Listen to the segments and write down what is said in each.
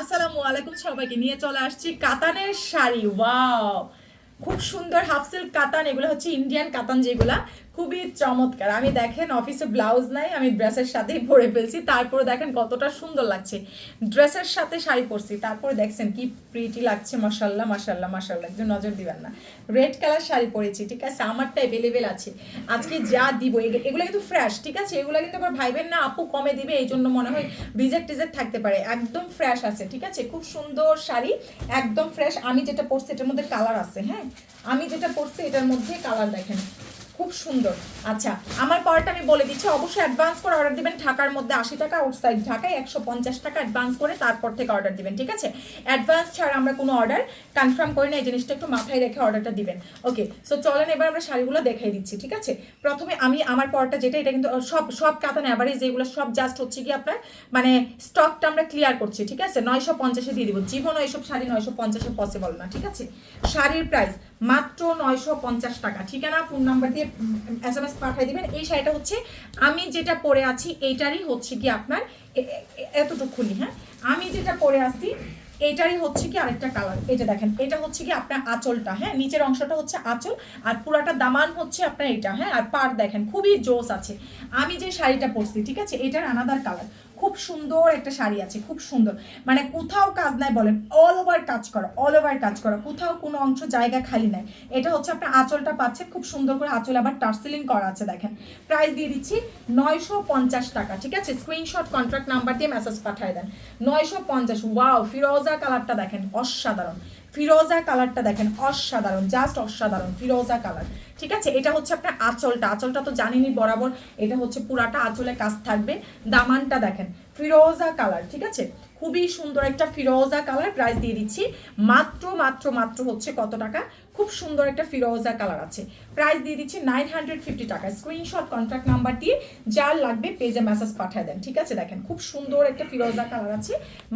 আসসালামু আলাইকুম সবাইকে, নিয়ে চলে আসছি কাতানের শাড়ি। ওয়াও! খুব সুন্দর হাফ সিল্ক কাতান, এগুলো হচ্ছে ইন্ডিয়ান কাতান যেগুলা। খুবই চমৎকার। আমি দেখেন অফিসে ব্লাউজ নাই, আমি ড্রেসের সাথেই পরে ফেলছি। তারপরে দেখেন কতটা সুন্দর লাগছে। ড্রেসের সাথে শাড়ি পরছি। তারপরে দেখছেন কি প্রিটি লাগছে। মশাল্লা মশাল্লা মাসাল্লাহ একটু নজর দিবেন না। রেড কালার শাড়ি পরেছি, ঠিক আছে? আমারটা অ্যাভেলেবেল আছে। আজকে যা দিব এগুলো কিন্তু ফ্রেশ ঠিক আছে? এগুলো কিন্তু আবার ভাইবেন না, আপু কমে দিবে এই জন্য মনে হয় রিজেক্ট টিজেক্ট থাকতে পারে। একদম ফ্রেশ আছে, ঠিক আছে? খুব সুন্দর শাড়ি, একদম ফ্রেশ আমি যেটা পরছি, এটার মধ্যে কালার আছে হ্যাঁ? আমি যেটা পরছি, এটার মধ্যে কালার দেখেন। খুব সুন্দর। আচ্ছা আমার পরটা আমি বলে দিচ্ছি। অবশ্যই অ্যাডভান্স করে অর্ডার দিবেন। ঢাকার মধ্যে আশি টাকা আউটসাইড ঢাকায় একশো পঞ্চাশ টাকা অ্যাডভান্স করে তারপর থেকে অর্ডার দিবেন, ঠিক আছে? অ্যাডভান্স ছাড়া আমরা কোনো অর্ডার কনফার্ম করি না, এই জিনিসটা একটু মাথায় রেখে অর্ডারটা দিবেন। ওকে সো চলেন, এবার আমরা শাড়িগুলো দেখাই দিচ্ছি, ঠিক আছে? প্রথমে আমি আমার পরটা যেটা, এটা কিন্তু সব সব কাতান অ্যাভারেজ যেগুলো, সব জাস্ট হচ্ছে কি আপনার মানে স্টকটা আমরা ক্লিয়ার করছি, ঠিক আছে? নয়শো পঞ্চাশে দিয়ে দিব। জীবনও এইসব শাড়ি নয়শো পঞ্চাশে পসিবল না, ঠিক আছে? শাড়ির প্রাইস মাত্র নয়শো পঞ্চাশ টাকা। ঠিকানা ফোন নাম্বার দিয়ে এস এম এস পাঠিয়ে দিবেন। এই শাড়িটা হচ্ছে, আমি যেটা পরে আছি, এইটারই হচ্ছে কি আপনার এতটুকু খুলি হ্যাঁ? আমি যেটা পরে আছি, এইটারই হচ্ছে কি আরেকটা কালার এটা দেখেন, এটা হচ্ছে কি আপনার আঁচলটা হ্যাঁ? নিচের অংশটা হচ্ছে আঁচল, আর পুরাটা দামান হচ্ছে আপনার এটা হ্যাঁ? আর পার দেখেন, খুবই জোস আছে। আমি যে শাড়িটা পরছি, ঠিক আছে? এটার আনাদার কালার খুব সুন্দর একটা শাড়ি আছে, খুব সুন্দর। মানে কোথাও কাজ নাই বলেন অল ওভার কাজ করা অল ওভার কাজ করা, কোথাও কোনো অংশ জায়গা খালি নাই। এটা হচ্ছে আপনার আঁচলটা পাচ্ছেন খুব সুন্দর করে আঁচল আবার টার্সেলিং করা আছে, দেখেন। প্রাইস দিয়ে দিচ্ছি নয়শো পঞ্চাশ টাকা, ঠিক আছে? স্ক্রিনশট কন্ট্রাক্ট নাম্বার দিয়ে মেসেজ পাঠিয়ে দেন। নয়শো পঞ্চাশ ওয়াও ফিরোজা কালারটা দেখেন অসাধারণ। ফিরোজা কালারটা দেখেন অসাধারণ জাস্ট অসাধারণ, ফিরোজা কালার ঠিক আছে? এটা হচ্ছে আপনার আঁচলটা। আঁচলটা তো জানিনি বরাবর। এটা হচ্ছে পুরাটা আঁচলে কাজ থাকবে। দামানটা দেখেন। ফিরোজা কালার, ঠিক আছে? খুবই সুন্দর একটা ফিরোজা কালার প্রাইস দিয়ে দিচ্ছি। মাত্র মাত্র মাত্র হচ্ছে কত টাকা? খুব সুন্দর একটা ফিরোজা কালার আছে। প্রাইস দিয়ে দিচ্ছি নাইন হান্ড্রেড ফিফটি টাকা। স্ক্রিনশট কন্ট্যাক্ট নাম্বার দিয়ে যার লাগবে পেজে মেসেজ পাঠিয়ে দেন। ঠিক আছে? দেখেন, খুব সুন্দর একটা ফিরোজা কালার আছে।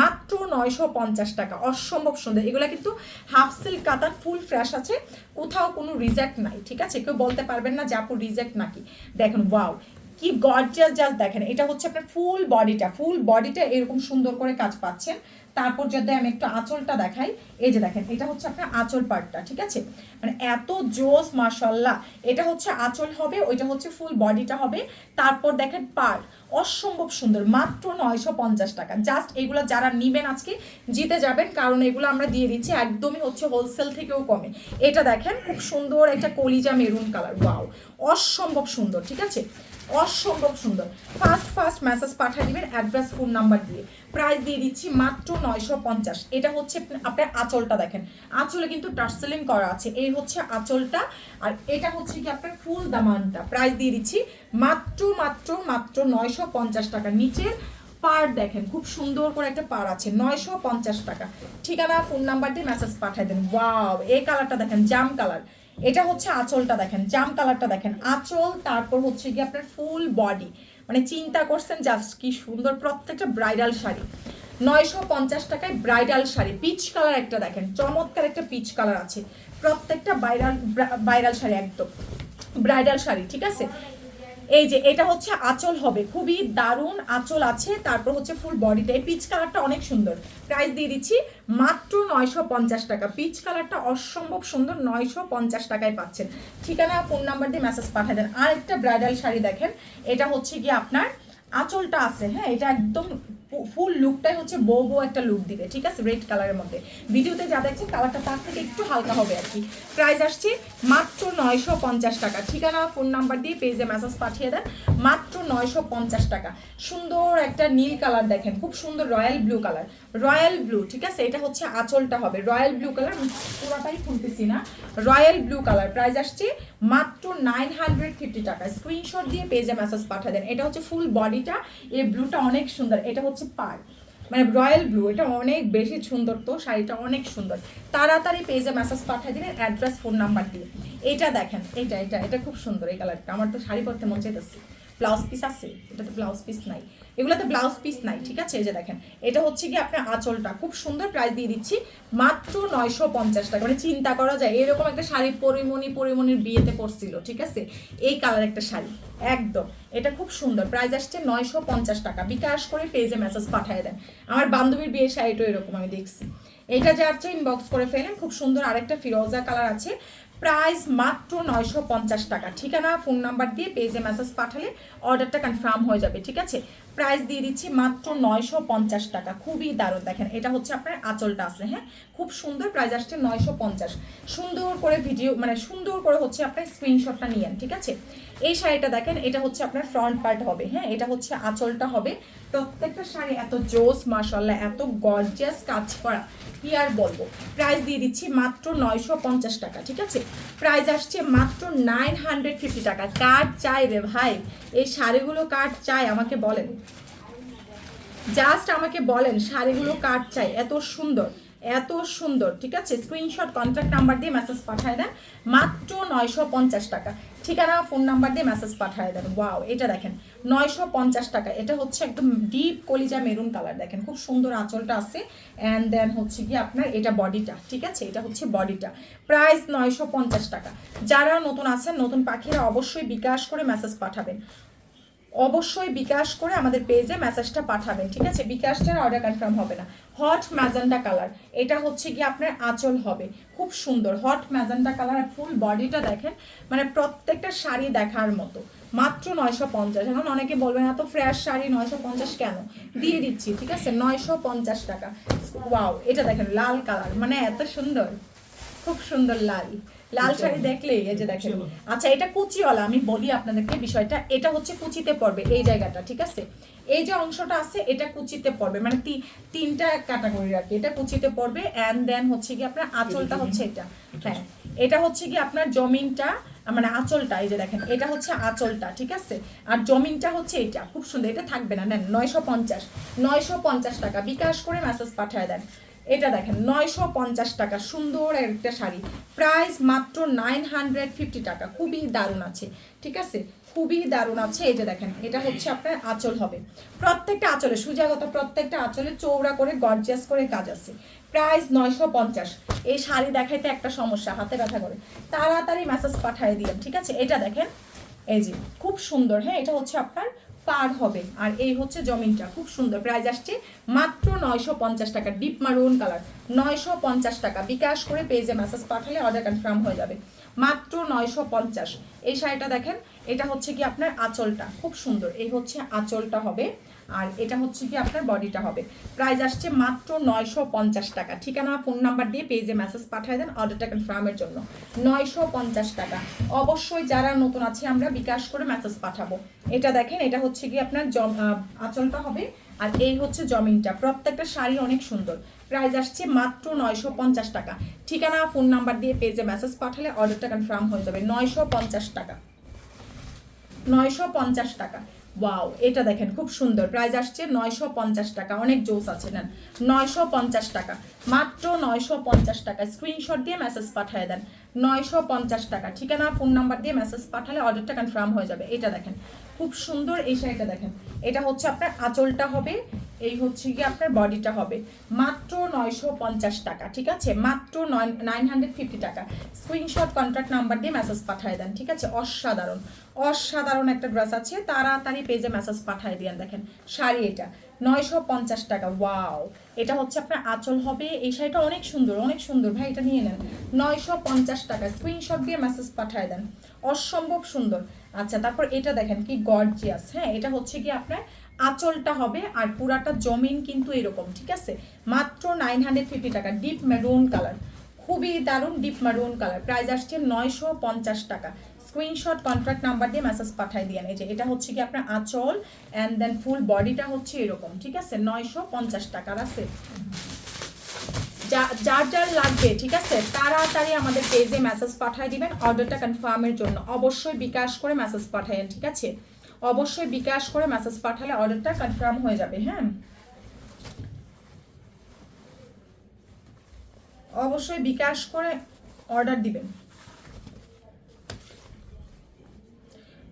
মাত্র নয়শো পঞ্চাশ টাকা। অসম্ভব সুন্দর। এগুলো কিন্তু হাফ সিল্ক কাতার ফুল ফ্রেশ আছে। কোথাও কোনো রিজেক্ট নাই। ঠিক আছে? কেউ বলতে পারবেন না যে আপু রিজেক্ট নাকি। দেখেন ওয়াও কি গর্জিয়াস জাস্ট দেখেন, এটা হচ্ছে আপনার ফুল বডিটা ফুল বডিটা এরকম সুন্দর করে কাজ পাচ্ছেন। তারপর যদি আমি একটু আঁচলটা দেখাই, এই যে দেখেন, এটা হচ্ছে আপনার আঁচল পার্টটা ঠিক আছে? মানে এত জোস মার্শাল্লাহ এটা হচ্ছে আঁচল হবে, ওইটা হচ্ছে ফুল বডিটা হবে। তারপর দেখেন পার্ট অসম্ভব সুন্দর, মাত্র নয়শো পঞ্চাশ টাকা। জাস্ট এগুলো যারা নিবেন আজকে, জিতে যাবেন, কারণ এগুলো আমরা দিয়ে দিচ্ছি, একদমই হচ্ছে হোলসেল থেকেও কমে। এটা দেখেন, খুব সুন্দর একটা কলিজা মেরুন কালার ওয়াও অসম্ভব সুন্দর, ঠিক আছে? অসম্ভব সুন্দর। ফার্স্ট ফার্স্ট মেসেজ পাঠিয়ে দিবেন অ্যাড্রেস ফোন নাম্বার দিয়ে। প্রাইস দিয়ে দিচ্ছি মাত্র নয়শো পঞ্চাশ। এটা হচ্ছে আপনি- আপনার আঁচলটা দেখেন। আঁচলে কিন্তু টার্সেলিং করা আছে। এই হচ্ছে আঁচলটা। আর এটা হচ্ছে কি আপনার ফুল দামানটা। প্রাইস দিয়ে দিচ্ছি মাত্র মাত্র মাত্র নয়শো পঞ্চাশ টাকা। নিচের পার দেখেন, খুব সুন্দর করে একটা পার আছে, নয়শো পঞ্চাশ টাকা। ঠিকানা ফোন নাম্বার দিয়ে মেসেজ পাঠিয়ে দেন। ওয়াও এই কালারটা দেখেন, জাম কালার এটা হচ্ছে আঁচলটা দেখেন, জাম কালারটা দেখেন। আঁচল, তারপর হচ্ছে গিয়ে আপনার ফুল বডি। মানে চিন্তা করছেন জাস্ট কি সুন্দর প্রত্যেকটা ব্রাইডাল শাড়ি। নয়শো পঞ্চাশ টাকায় ব্রাইডাল শাড়ি। পিচ কালার একটা দেখেন, চমৎকার একটা পিচ কালার আছে। প্রত্যেকটা বাইরাল বাইরাল শাড়ি একদম। ব্রাইডাল শাড়ি, ঠিক আছে? এই যে, এটা হচ্ছে আঁচল হবে। খুবই দারুণ আঁচল আছে। তারপর হচ্ছে ফুল বডিটা এই পিচ কালারটা অনেক সুন্দর। প্রাইস দিয়ে দিচ্ছি মাত্র নয়শো পঞ্চাশ টাকা। পিচ কালারটা অসম্ভব সুন্দর। নয়শো পঞ্চাশ টাকায় পাচ্ছেন। ঠিকানা ফোন নাম্বার দিয়ে মেসেজ পাঠিয়ে দেন। আর একটা ব্রাইডাল শাড়ি দেখেন। এটা হচ্ছে কি আপনার আঁচলটা আছে হ্যাঁ? এটা একদম ফুল লুকটাই হচ্ছে বো বো একটা লুক দিবে, ঠিক আছে? রেড কালারের মধ্যে। ভিডিওতে যা দেখছেন কালারটা তার থেকে একটু হালকা হবে আর কি। প্রাইস আসছে মাত্র নয়শো পঞ্চাশ টাকা। ঠিকানা ফোন নাম্বার দিয়ে পেজে মেসেজ পাঠিয়ে দেন। মাত্র নয়শো পঞ্চাশ টাকা। সুন্দর একটা নীল কালার দেখেন। খুব সুন্দর royal blue colour royal blue ঠিক আছে? এটা হচ্ছে আঁচলটা হবে। রয়্যাল ব্লু কালার পুরোটাই খুলতেছি না। রয়্যাল ব্লু কালার প্রাইস আসছে মাত্র নাইন হান্ড্রেড ফিফটি টাকা। স্ক্রিনশট দিয়ে পেজে মেসেজ পাঠিয়ে দেন। এটা হচ্ছে ফুল বডিটা এই ব্লুটা অনেক সুন্দর। এটা হচ্ছে পার মানে রয়্যাল ব্লু, এটা অনেক বেশি সুন্দর তো, শাড়িটা অনেক সুন্দর। তাড়াতাড়ি পেজে মেসেজ পাঠিয়ে দিলেন অ্যাড্রেস ফোন নাম্বার দিয়ে। এটা দেখেন এটা এটা এটা খুব সুন্দর এই কালারটা আমার তো শাড়ি পরতে মন চাইতেছে। ব্লাউজ পিস আছে এটা তো ব্লাউজ পিস নাই। এগুলোতে ব্লাউজ পিস নাই, ঠিক আছে? এই যে দেখেন, এটা হচ্ছে কি আপনার আঁচলটা। খুব সুন্দর প্রাইস দিয়ে দিচ্ছি। মাত্র নয়শো পঞ্চাশ টাকা। মানে চিন্তা করা যায়, এরকম একটা শাড়ি পরিমণি পরিমণির বিয়েতে পড়ছিল ঠিক আছে? এই কালার একটা শাড়ি, একদম। এটা খুব সুন্দর। প্রাইস আসছে নয়শো পঞ্চাশ টাকা। বিকাশ করে পেজে মেসেজ পাঠিয়ে দেন। আমার বান্ধবীর বিয়ে শাড়িটা এরকম আমি দেখছি। এটা যার চেয়ে ইনবক্স করে ফেলেন, খুব সুন্দর আরেকটা ফিরোজা কালার আছে। প্রাইস মাত্র নয়শো পঞ্চাশ টাকা। ঠিকানা ফোন নাম্বার দিয়ে পেজে মেসেজ পাঠালে অর্ডারটা কনফার্ম হয়ে যাবে, ঠিক আছে? প্রাইস দিয়ে দিচ্ছি মাত্র নয়শো পঞ্চাশ টাকা। খুবই দারুণ। দেখেন, এটা হচ্ছে আপনার আঁচলটা আছে হ্যাঁ? খুব সুন্দর প্রাইস আসছে নয়শো পঞ্চাশ। সুন্দর করে ভিডিও মানে সুন্দর করে হচ্ছে আপনার স্ক্রিনশটটা নিয়েন, ঠিক আছে? এই শাড়িটা দেখেন, এটা হচ্ছে আপনার ফ্রন্ট পার্ট হবে হ্যাঁ? এটা হচ্ছে আঁচলটা হবে। প্রত্যেকটা শাড়ি এত জোস মাসাল্লাহ এত গর্জিয়াস কাজ করা। কি আর বলব? প্রাইস দিয়ে দিচ্ছি মাত্র নয়শো পঞ্চাশ টাকা, ঠিক আছে? প্রাইস আসছে মাত্র নাইন হান্ড্রেড ফিফটি টাকা। কার চাই রে ভাই? এই শাড়িগুলো কার চাই? আমাকে বলেন। জাস্ট আমাকে বলেন, শাড়িগুলো কার চাই? এত সুন্দর। এত সুন্দর, ঠিক আছে? স্ক্রিনশট কন্ট্যাক্ট নাম্বার দিয়ে মেসেজ পাঠায় দেন। মাত্র নয়শো পঞ্চাশ টাকা। ঠিকানা ফোন নাম্বার দিয়ে মেসেজ পাঠায় দেন। ওয়াও এটা দেখেন, নয়শো পঞ্চাশ টাকা। এটা হচ্ছে একদম ডিপ কলিজা মেরুন কালার দেখেন। খুব সুন্দর আঁচলটা আছে। অ্যান্ড দেন হচ্ছে কি আপনার এটা বডিটা ঠিক আছে? এটা হচ্ছে বডিটা প্রাইস নয়শো পঞ্চাশ টাকা। যারা নতুন আছেন, নতুন পাখিরা অবশ্যই বিকাশ করে মেসেজ পাঠাবেন। অবশ্যই বিকাশ করে আমাদের পেজে মেসেজটা পাঠাবেন, ঠিক আছে? বিকাশটার অর্ডার কনফার্ম হবে না। হট ম্যাজেন্ডা কালার এটা হচ্ছে কি আপনার আঁচল হবে। খুব সুন্দর হট ম্যাজেন্ডা কালার আর ফুল বডিটা দেখেন মানে প্রত্যেকটা শাড়ি দেখার মতো। মাত্র নয়শো পঞ্চাশ, এখন অনেকে বলবেন এত ফ্রেশ শাড়ি, নয়শো পঞ্চাশ কেন? দিয়ে দিচ্ছি, ঠিক আছে? নয়শো পঞ্চাশ টাকা। ওয়াও এটা দেখেন, লাল কালার মানে এত সুন্দর, খুব সুন্দর লাল। লাল শাড়ি দেখলে এই যে দেখেন। আচ্ছা এটা কুচিওয়ালা আমি বলি আপনাদেরকে বিষয়টা। এটা হচ্ছে কুচিতে পড়বে এই জায়গাটা ঠিক আছে? এই যে অংশটা আছে এটা কুচিতে পড়বে মানে তিনটা ক্যাটাগরি আর কি। এটা কুচিতে পড়বে অ্যান্ড দেন হচ্ছে কি আপনার আঁচলটা হচ্ছে এটা। হ্যাঁ এটা হচ্ছে কি আপনার জমিনটা মানে আঁচলটা এই যে দেখেন এটা হচ্ছে আঁচলটা ঠিক আছে? আর জমিনটা হচ্ছে এটা খুব সুন্দর এটা থাকবে না নেন নয়শো পঞ্চাশ। নয়শো পঞ্চাশ টাকা বিকাশ করে মেসেজ পাঠিয়ে দেন। এটা দেখেন, নয়শো পঞ্চাশ টাকা, সুন্দর একটা শাড়ি। প্রাইস মাত্র নাইন হান্ড্রেড ফিফটি টাকা, খুবই দারুণ আছে, ঠিক আছে? খুবই দারুণ আছে, এই যে দেখেন, এটা হচ্ছে আপনার আঁচল হবে। প্রত্যেকটা আঁচলে, সুজাগত প্রত্যেকটা আঁচলে চৌড়া করে গর্জিয়াস করে কাজ আছে। প্রাইস নয়শো পঞ্চাশ। এই শাড়ি দেখাইতে একটা সমস্যা, হাতে ব্যথা করে। তাড়াতাড়ি মেসেজ পাঠিয়ে দিলাম ঠিক আছে? এটা দেখেন, এই যে, খুব সুন্দর হ্যাঁ? এটা হচ্ছে আপনার পার হবে। আর এই হচ্ছে জমিনটা, খুব সুন্দর। প্রাইস আসছে মাত্র নয়শো পঞ্চাশ টাকা ডিপ মারুন কালার নয়শো পঞ্চাশ টাকা। বিকাশ করে পেজে মেসেজ পাঠালে অর্ডার কনফার্ম হয়ে যাবে। মাত্র নয়শো পঞ্চাশ। এই শাড়িটা দেখেন, এটা হচ্ছে কি আপনার আঁচলটা। খুব সুন্দর। এই হচ্ছে আঁচলটা হবে আর এটা হচ্ছে কি আপনার বডিটা হবে। প্রাইস আসছে মাত্র নয়শো পঞ্চাশ টাকা। ঠিকানা ফোন নাম্বার দিয়ে পেজে মেসেজ পাঠিয়ে দেন অর্ডারটা কনফার্মের জন্য। নয়শো পঞ্চাশ টাকা। অবশ্যই যারা নতুন আছে, আমরা বিকাশ করে মেসেজ পাঠাবো। এটা দেখেন, এটা হচ্ছে কি আপনার জম আঁচলটা হবে, আর এই হচ্ছে জমিনটা। প্রত্যেকটা শাড়ি অনেক সুন্দর। প্রাইস আসছে মাত্র নয়শো পঞ্চাশ টাকা। ঠিকানা ফোন নাম্বার দিয়ে পেজে মেসেজ পাঠালে অর্ডারটা কনফার্ম হয়ে যাবে। নয়শো পঞ্চাশ টাকা। নয়শো পঞ্চাশ টাকা। ওয়াও এটা দেখেন, খুব সুন্দর। প্রাইস আসছে নয়শো পঞ্চাশ টাকা। অনেক জোস আছে, নেন। নয়শো পঞ্চাশ টাকা। মাত্র নয়শো পঞ্চাশ টাকা। স্ক্রিনশট দিয়ে মেসেজ পাঠিয়ে দেন। নয়শো পঞ্চাশ টাকা। ঠিকানা ফোন নাম্বার দিয়ে মেসেজ পাঠালে অর্ডারটা কনফার্ম হয়ে যাবে। এটা দেখেন, খুব সুন্দর এই শাড়িটা দেখেন। এটা হচ্ছে আপনার আঁচলটা হবে এই হচ্ছে কি আপনার বডিটা হবে। মাত্র নয়শো পঞ্চাশ টাকা, ঠিক আছে? মাত্র নাইন হান্ড্রেড ফিফটি টাকা। স্ক্রিনশট কন্ট্যাক্ট নাম্বার দিয়ে মেসেজ পাঠিয়ে দেন, ঠিক আছে? অসাধারণ। অসাধারণ একটা ড্রেস আছে। তাড়াতাড়ি পেজে মেসেজ পাঠিয়ে দিয়েন দেখেন। শাড়ি এটা। নয়শো পঞ্চাশ টাকা ওয়াও এটা হচ্ছে আপনার আঁচল হবে। এই শাড়িটা অনেক সুন্দর অনেক সুন্দর। ভাই, এটা নিয়ে নেন। নয়শো পঞ্চাশ টাকা। স্ক্রিনশট দিয়ে মেসেজ পাঠিয়ে দেন। অসম্ভব সুন্দর। আচ্ছা তারপর এটা দেখেন কি গর্জিয়াস হ্যাঁ এটা হচ্ছে কি আপনার আঁচলটা হবে আর পুরাটা জমিন কিন্তু এরকম, ঠিক আছে? মাত্র নাইন হান্ড্রেড ফিফটি টাকা ডিপ মেরুন কালার খুবই দারুণ ডিপ মারুন কালার প্রাইস আসছে নয়শো পঞ্চাশ টাকা। স্ক্রিনশট কন্ট্রাক্ট নাম্বার দিয়ে মেসেজ পাঠাই দিয়ে এই যে, এটা হচ্ছে কি আপনার আঁচল অ্যান্ড দেন ফুল বডিটা হচ্ছে এরকম, ঠিক আছে? নয়শো পঞ্চাশ টাকার আছে। যার যার লাগবে, ঠিক আছে? তাড়াতাড়ি আমাদের পেজে মেসেজ পাঠিয়ে দিবেন। অর্ডারটা কনফার্মের জন্য। অবশ্যই বিকাশ করে মেসেজ পাঠায়েন, ঠিক আছে? অবশ্যই বিকাশ করে মেসেজ পাঠালে অর্ডারটা কনফার্ম হয়ে যাবে হ্যাঁ? অবশ্যই বিকাশ করে অর্ডার দিবেন।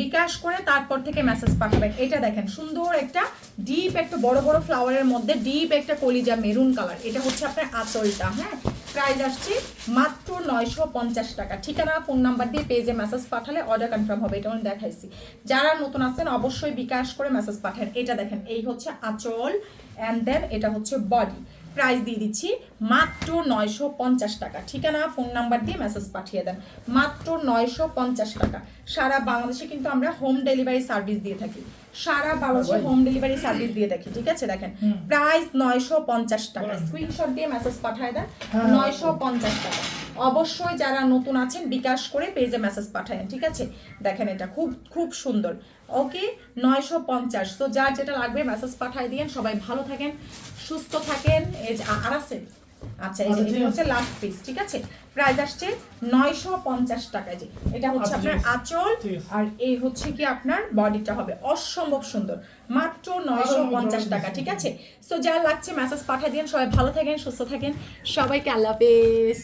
বিকাশ করে তারপর থেকে মেসেজ পাঠাবেন। এটা দেখেন, সুন্দর একটা ডিপ একটা বড় বড় ফ্লাওয়ারের মধ্যে ডিপ একটা কলিজা মেরুন কালার এটা হচ্ছে আপনার আঁচলটা হ্যাঁ? প্রাইস আসছে মাত্র নয়শো পঞ্চাশ টাকা। ঠিকানা ফোন নাম্বার দিয়ে পেজে মেসেজ পাঠালে অর্ডার কনফার্ম হবে, এটা আমি দেখাইছি। যারা নতুন আছেন, অবশ্যই বিকাশ করে মেসেজ পাঠান। এটা দেখেন, এই হচ্ছে আঁচল অ্যান্ড দেন এটা হচ্ছে বডি প্রাইস দিয়ে দিচ্ছি মাত্র নয়শো পঞ্চাশ টাকা। ঠিকানা ফোন নাম্বার দিয়ে মেসেজ পাঠিয়ে দেন। মাত্র নয়শো পঞ্চাশ টাকা। সারা বাংলাদেশে কিন্তু আমরা হোম ডেলিভারি সার্ভিস দিয়ে থাকি। সারা বাংলাদেশে হোম ডেলিভারি সার্ভিস দিয়ে থাকি। ঠিক আছে? দেখেন প্রাইস নয়শো পঞ্চাশ টাকা। স্ক্রিনশট দিয়ে মেসেজ পাঠিয়ে দেন। হ্যাঁ। নয়শো পঞ্চাশ টাকা। অবশ্যই যারা নতুন আছেন বিকাশ করে পেজে মেসেজ পাঠায়েন ঠিক আছে? দেখেন এটা খুব খুব সুন্দর। ওকে নয়শো পঞ্চাশ। তো যার যেটা লাগবে মেসেজ পাঠায় দিয়েন। সবাই ভালো থাকেন সুস্থ থাকেন। এই যে আর আছে? আচ্ছা এই যে এটা হচ্ছে লাস্ট পিস ঠিক আছে? প্রাইস আসছে নয়শো পঞ্চাশ টাকা যে। এটা হচ্ছে আপনার আঁচল আর এই হচ্ছে কি আপনার বডিটা হবে। অসম্ভব সুন্দর। মাত্র নয়শো পঞ্চাশ টাকা ঠিক আছে? সো যা লাগছে মেসেজ পাঠিয়ে দিন সবাই ভালো থাকেন সুস্থ থাকেন। সবাইকে আল্লাহ হাফেজ।